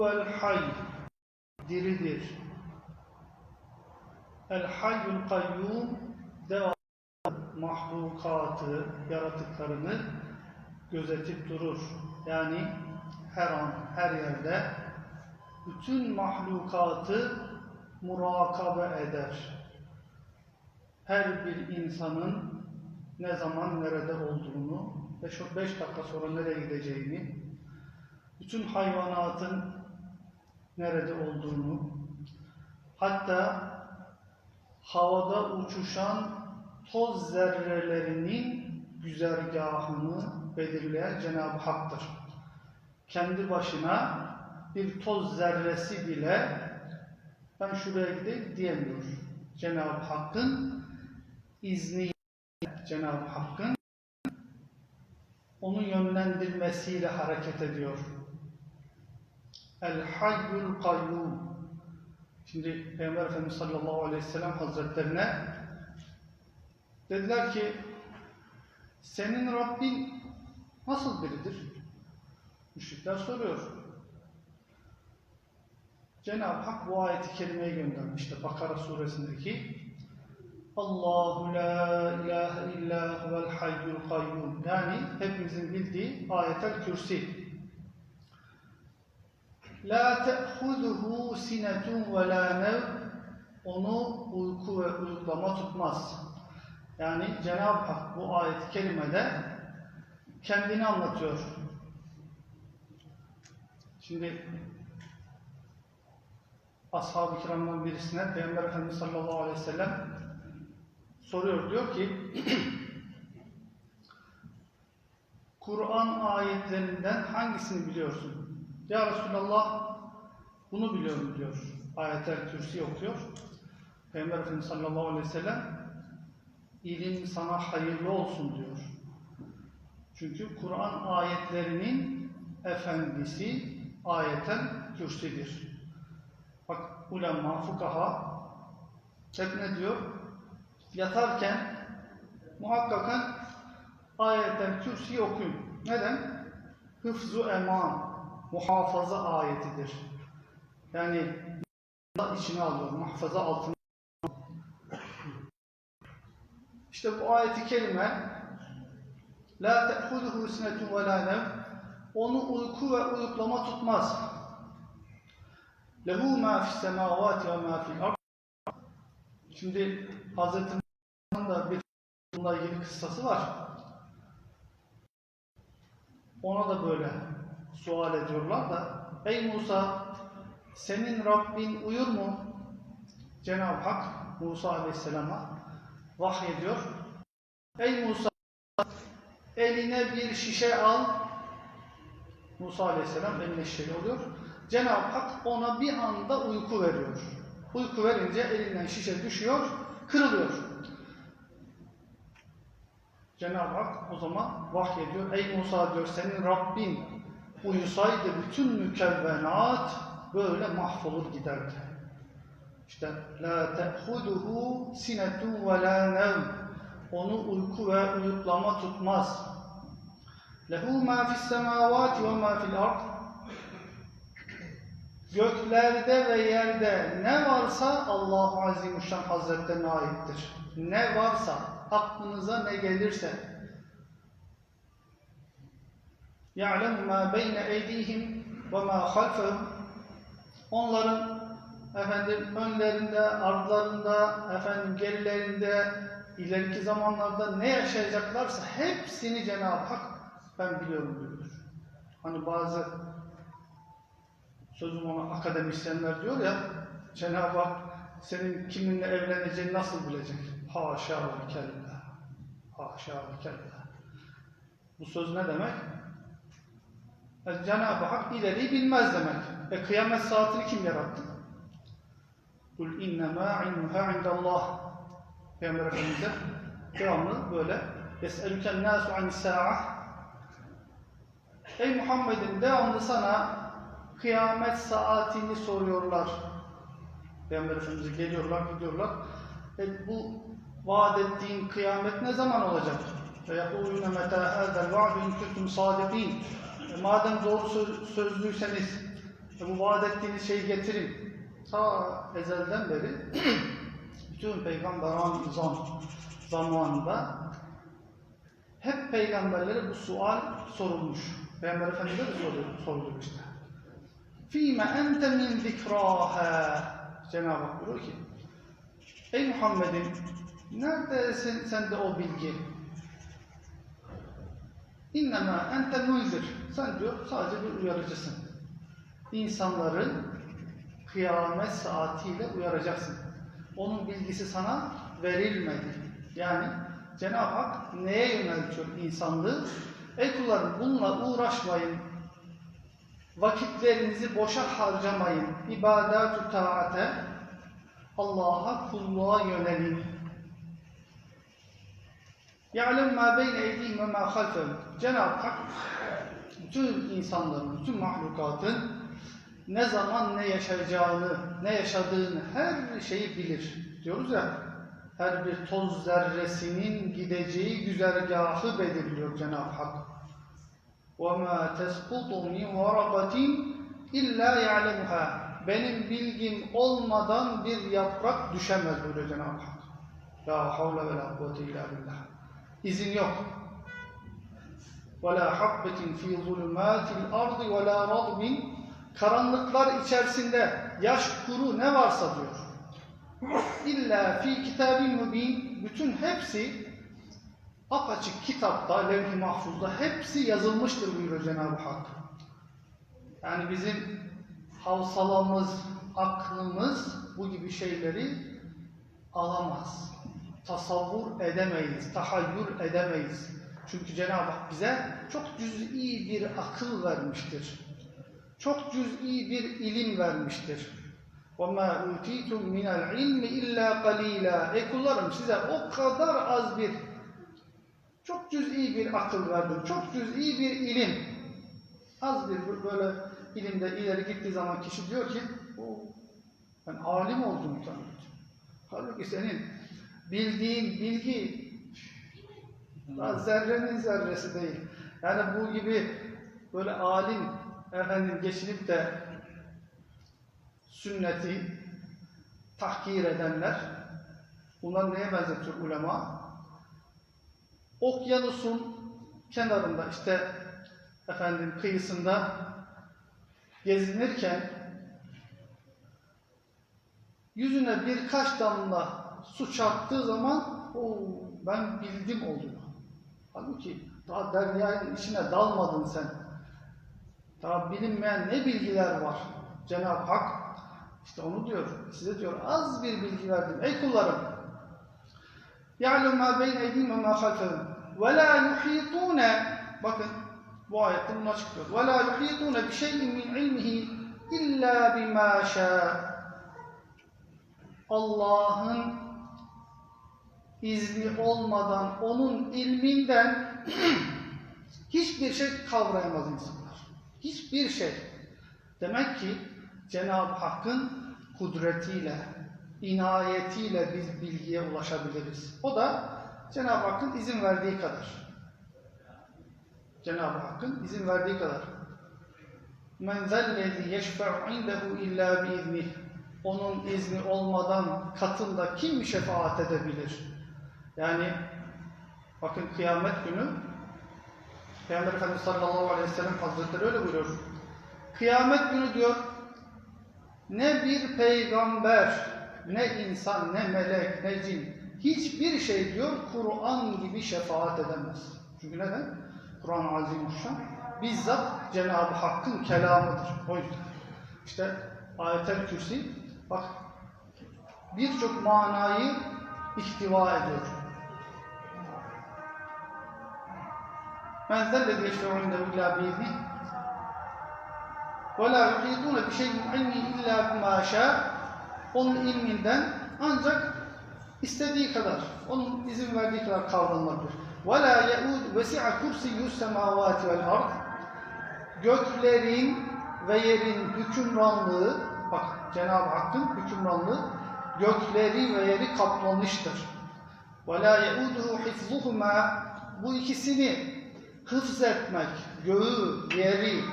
El hay diridir. El hayyul kayyum devamlı mahlukatı, yaratıklarını gözetip durur. Yani her an, her yerde bütün mahlukatı murakabe eder. Her bir insanın ne zaman nerede olduğunu, 5 dakika sonra nereye gideceğini, bütün hayvanatın nerede olduğunu, hatta havada uçuşan toz zerrelerinin güzergahını belirleyen Cenab-ı Hak'tır. Kendi başına bir toz zerresi bile ben şuraya gideyim diyemiyor. Cenab-ı Hakk'ın izni Cenab-ı Hakk'ın onu yönlendirmesiyle hareket ediyor. El hayyul kayyum. Şimdi Peygamber Efendimiz sallallahu aleyhi ve sellem hazretlerine dediler ki senin Rabbin nasıl biridir? Müşrikler soruyor. Cenab-ı Hak bu ayeti kerimeyi göndermişti. Bakara suresindeki Allahu la ilahe illa huvel hayyul kayyum. Yani hepimizin bildiği ayetel kürsi. La te'huduhu sinetun ve la nev onu uyku ve uyuklama tutmaz. Yani Cenab-ı Hak bu ayet-i kerimede kendini anlatıyor. Şimdi ashab-ı kiramdan birisine Peygamber Efendimiz sallallahu aleyhi ve sellem soruyor. Diyor ki Kur'an ayetlerinden hangisini biliyorsun? Ya Resulallah bunu biliyorum diyor. Ayetel Kürsi okuyor. Peygamber Efendimiz sallallahu aleyhi ve sellem ilim sana hayırlı olsun diyor. Çünkü Kur'an ayetlerinin efendisi ayetel kürsidir. Bak ulema, fukaha hep ne diyor? Yatarken muhakkaken ayetel kürsiyi okuyun. Neden? Hıfzu eman, muhafaza ayetidir. Yani içine alıyor, muhafaza altına. İşte bu ayeti kerime La te'huduhu sinetun ve la onu uyku ve uyuklama tutmaz. Lehu ma fis semavati ve ma fil ard. Şimdi Musa'nın da bir bununla ilgili kıssası var. Ona da böyle sual ediyorlar da Ey Musa senin Rabbin uyur mu? Cenab-ı Hak Musa Aleyhisselam'a vahyediyor. Ey Musa eline bir şişe al. Musa Aleyhisselam eline şişe oluyor. Cenab-ı Hak ona bir anda uyku veriyor. Uyku verince elinden şişe düşüyor, kırılıyor. Cenab-ı Hak o zaman vahyediyor. Ey Musa diyor senin Rabbin uyusaydı bütün mükevvenat böyle mahvolur giderdi. İşte la te'huduhu sinetun ve la nevm. Onu uyku ve uyuklama tutmaz. Lehu ma fis semavati ve ma fil ard. Göklerde ve yerde ne varsa Allahu Azimüşşan Hazretlerine aittir. Ne varsa, aklınıza ne gelirse. يَعْلَمُ مَا بَيْنَ اَيْدِيهِمْ وَمَا خَلْفَهُمْ Onların efendim önlerinde, ardlarında, efendim gerilerinde, ileriki zamanlarda ne yaşayacaklarsa hepsini Cenab-ı Hak ben biliyorum diyor. Hani bazı sözüm ona akademisyenler diyor ya Cenab-ı Hak senin kiminle evleneceğini nasıl bilecek? Haşa ve kella. Haşa ve kella. Bu söz ne demek? Yani Cenab-ı Hak ileriyi bilmez demek. E kıyamet saatini kim yarattı? Kul innemâ ilmuhâ indallâh. Peygamber Efendimiz'e devamlı böyle Yes'elüken nâsu an sâ'ah Ey Muhammed'im devamlı sana kıyamet saatini soruyorlar. Peygamber Efendimiz'e geliyorlar, gidiyorlar. E bu vaat ettiğin kıyamet ne zaman olacak? Ve yekûlûne metâ hâzel va'du in kuntum sâdiqîn. صَادِقِينَ Madem doğru söz, sözlüyseniz E bu vaat ettiğiniz şeyi getirin. Ta ezelden beri bütün peygamberan zam zamanında hep peygamberlere bu sual sorulmuş. Peygamber Efendimiz'e de soruyor, soruluyor işte. Fîme ente min zikrâhâ Cenab-ı Hak buyuruyor ki Ey Muhammed'im neredesin sende o bilgi? İnnemâ ente munzir. Sen diyor sadece bir uyarıcısın. İnsanları kıyamet saatiyle uyaracaksın. Onun bilgisi sana verilmedi. Yani Cenab-ı Hak neye yöneltiyor insanlığı? Ey kullarım bununla uğraşmayın. Vakitlerinizi boşa harcamayın. İbadet-ü taate Allah'a kulluğa yönelin. يَعْلَمْ مَا بَيْنَ اَيْدِيهِمْ وَمَا خَلْفَهُمْ Cenab-ı Hak bütün insanların, bütün mahlukatın ne zaman ne yaşayacağını, ne yaşadığını her şeyi bilir. Diyoruz ya, her bir toz zerresinin gideceği güzergahı belirliyor Cenab-ı Hak. وَمَا تَسْقُطُ مِنْ وَرَقَةٍ اِلَّا يَعْلَمُهَا Benim bilgim olmadan bir yaprak düşemez buyuruyor Cenab-ı Hak. La havle ve la kuvvete illa billah. İzin yok. وَلَا حَبَّةٍ ف۪ي ظُلُمَاتِ الْأَرْضِ وَلَا رَضْبٍ Karanlıklar içerisinde yaş kuru ne varsa diyor. İlla fi kitabin mübin bütün hepsi apaçık kitapta, levh-i mahfuzda hepsi yazılmıştır buyuruyor Cenab-ı Hak. Yani bizim havsalamız, aklımız bu gibi şeyleri alamaz. Tasavvur edemeyiz, tahayyür edemeyiz. Çünkü Cenab-ı Hak bize çok cüz'i bir akıl vermiştir. Çok cüz'i bir ilim vermiştir. وَمَا اُوتِيتُمْ مِنَ الْعِلْمِ اِلَّا قَلِيلًا Ey kullarım size o kadar az bir, çok cüz'i bir akıl verdim, çok cüz'i bir ilim. Az bir böyle ilimde ileri gittiği zaman kişi diyor ki, o, ben alim oldum sanırım. Halbuki senin bildiğin bilgi zerrenin zerresi değil. Yani bu gibi böyle alim efendim geçinip de sünneti tahkir edenler bunlar neye benzetiyor ulema? Okyanusun kenarında işte efendim kıyısında gezinirken yüzüne birkaç damla su çarptığı zaman o ben bildim oluyor. Halbuki daha deryanın içine dalmadın sen. Daha bilinmeyen ne bilgiler var. Cenab-ı Hak işte onu diyor. Size diyor az bir bilgi verdim. Ey kullarım. يَعْلُمْ مَا بَيْنَ اَيْدِينَ وَمَا خَلْفَهُمْ وَلَا يُحِيطُونَ Bakın bu ayette bunu açıklıyor. وَلَا يُحِيطُونَ بِشَيْءٍ مِنْ عِلْمِهِ اِلَّا بِمَا شَاءَ Allah'ın izni olmadan, onun ilminden hiçbir şey kavrayamaz insanlar. Hiçbir şey. Demek ki Cenab-ı Hakk'ın kudretiyle, inayetiyle biz bilgiye ulaşabiliriz. O da Cenab-ı Hakk'ın izin verdiği kadar. Cenab-ı Hakk'ın izin verdiği kadar. Men zellezi yeşfe'u indehu illa biiznih. Onun izni olmadan katında kim şefaat edebilir? Yani bakın kıyamet günü Peygamber Efendimiz sallallahu aleyhi ve sellem Hazretleri öyle buyuruyor. Kıyamet günü diyor ne bir peygamber, ne insan, ne melek, ne cin hiçbir şey diyor Kur'an gibi şefaat edemez. Çünkü neden? Kur'an-ı Azimuşşan bizzat Cenab-ı Hakk'ın kelamıdır. O yüzden. İşte ayetel kürsi bak birçok manayı ihtiva ediyor. Men zellezi yeşfe'u indehu illa biizni ve la yuhitune bi şeyin ilmi illa bima şa onun ilminden ancak istediği kadar, onun izin verdiği kadar kavranılabilir. Ve la yeud vesi'a kursiyyus semavati vel ard göklerin ve yerin hükümranlığı bak Cenab-ı Hakk'ın hükümranlığı gökleri ve yeri kaplamıştır. La yeuduhu hifzuhuma bu ikisini hıfz etmek, göğü, yeri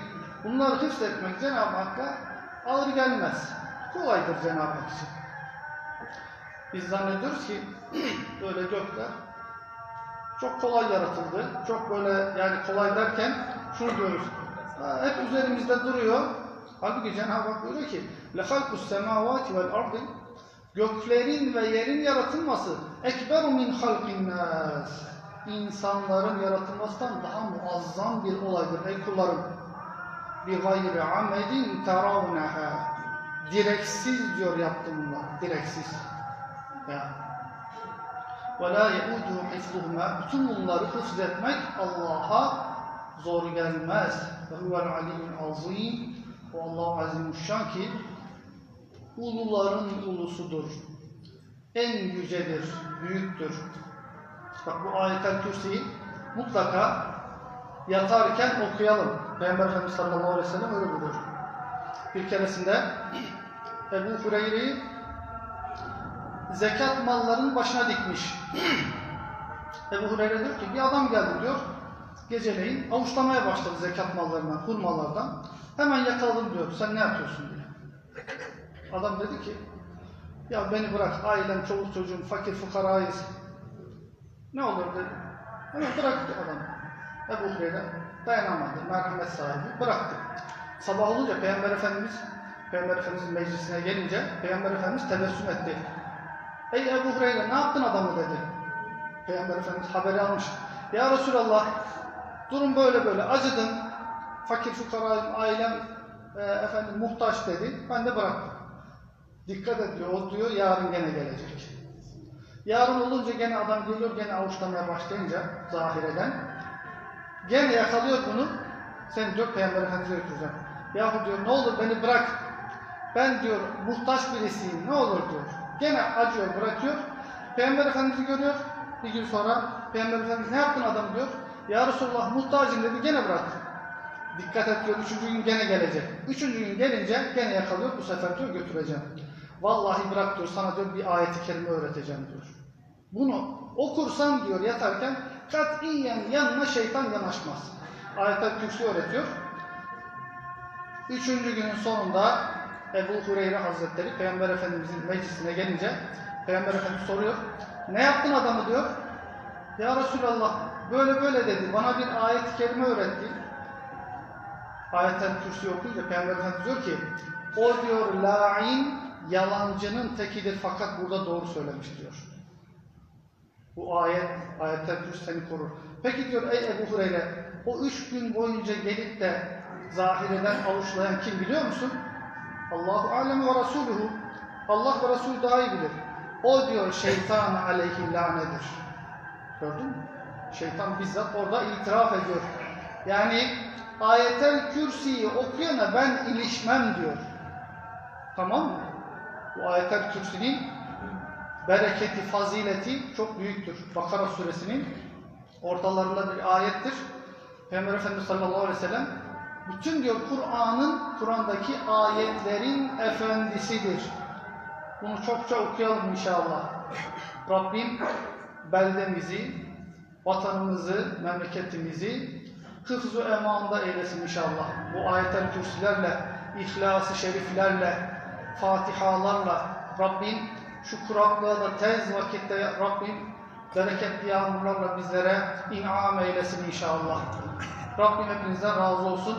Bunları hıfzetmek Cenab-ı Hakk'a ağır gelmez. Kolaydır Cenab-ı Hak için. Biz zannediyoruz ki böyle gökler çok kolay yaratıldı. Çok böyle yani kolay derken şunu diyoruz. Ha, hep üzerimizde duruyor. Halbuki Cenab-ı Hak buyuruyor ki لَخَلْقُ السَّمَاوَاتِ وَالْاَرْضِ Göklerin ve yerin yaratılması ekberu min halqin nas. İnsanların yaratılmasından daha muazzam bir olaydır ey kullarım. Bi gayri amedin teravneha. Direksiz diyor yaptım bunlar. Direksiz. Ya. Ve la yeudu hifzuhuma. Bütün bunları hıfz etmek Allah'a zor gelmez. Huvel aliyyul azim. O Allah azimuşşan ki uluların ulusudur. En yücedir, büyüktür. Bak bu ayetel kürsiyi mutlaka yatarken okuyalım. Peygamber Efendimiz sallallahu aleyhi ve sellem öyle buyuruyor. Bir keresinde Ebu Hureyre'yi zekat mallarının başına dikmiş. Ebu Hureyre diyor ki bir adam geldi diyor. Geceleyin avuçlamaya başladı zekat mallarından, hurmalardan. Hemen yakaladım diyor. Sen ne yapıyorsun diye. Adam dedi ki ya beni bırak ailem, çoluk çocuğum, fakir fukarayız. Ne olur dedi. Hemen bıraktı adam. Ebu Hureyre dayanamadı. Merhamet sahibi. Bıraktı. Sabah olunca Peygamber Efendimiz Peygamber Efendimiz'in meclisine gelince Peygamber Efendimiz tebessüm etti. Ey Ebu Hureyre ne yaptın adamı dedi. Peygamber Efendimiz haberi almış. Ya Resulallah durum böyle böyle acıdım. Fakir fukarayım, ailem e, efendim muhtaç dedi. Ben de bıraktım. Dikkat et diyor, o diyor yarın gene gelecek. Yarın olunca gene adam geliyor, gene avuçlamaya başlayınca zahireden. Gene yakalıyor bunu. Sen diyor Peygamber Efendimiz'e götüreceğim. Yahu diyor ne olur beni bırak. Ben diyor muhtaç birisiyim ne olur diyor. Gene acıyor bırakıyor. Peygamber Efendimiz'i görüyor. Bir gün sonra Peygamber Efendimiz ne yaptın adam diyor. Ya Resulullah muhtacım dedi gene bıraktı. Dikkat et diyor, üçüncü gün gene gelecek. Üçüncü gün gelince gene yakalıyor, bu sefer diyor götüreceğim. Vallahi bırak diyor, sana diyor bir ayeti kerime öğreteceğim diyor. Bunu okursan diyor yatarken katiyen yanına şeytan yanaşmaz. Ayet-el Kürsi öğretiyor. Üçüncü günün sonunda Ebu Hureyre Hazretleri Peygamber Efendimizin meclisine gelince Peygamber Efendimiz soruyor. Ne yaptın adamı diyor. Ya Resulallah böyle böyle dedi. Bana bir ayet-i kerime öğretti. Ayet-el Kürsi okuyunca Peygamber Efendimiz diyor ki o diyor la'in yalancının tekidir fakat burada doğru söylemiş diyor. Bu ayet, ayet-el Kürsi seni korur. Peki diyor ey Ebu Hureyre o üç gün boyunca gelip de zahireden avuçlayan kim biliyor musun? Allahu alem ve Resuluhu. Allah ve Resul daha iyi bilir. O diyor şeytan aleyhi lanedir. Gördün mü? Şeytan bizzat orada itiraf ediyor. Yani ayetel kürsiyi okuyana ben ilişmem diyor. Tamam mı? Bu ayetel kürsinin bereketi, fazileti çok büyüktür. Bakara suresinin ortalarında bir ayettir. Peygamber Efendimiz sallallahu aleyhi ve sellem bütün diyor Kur'an'ın, Kur'an'daki ayetlerin efendisidir. Bunu çokça okuyalım inşallah. Rabbim beldemizi, vatanımızı, memleketimizi hıfzu emanda eylesin inşallah. Bu ayetel kürsülerle, ihlas-ı şeriflerle, fatihalarla Rabbim şu kuraklığa da tez vakitte Rabbim bereketli yağmurlarla bizlere inam eylesin inşallah. Rabbim hepinizden razı olsun.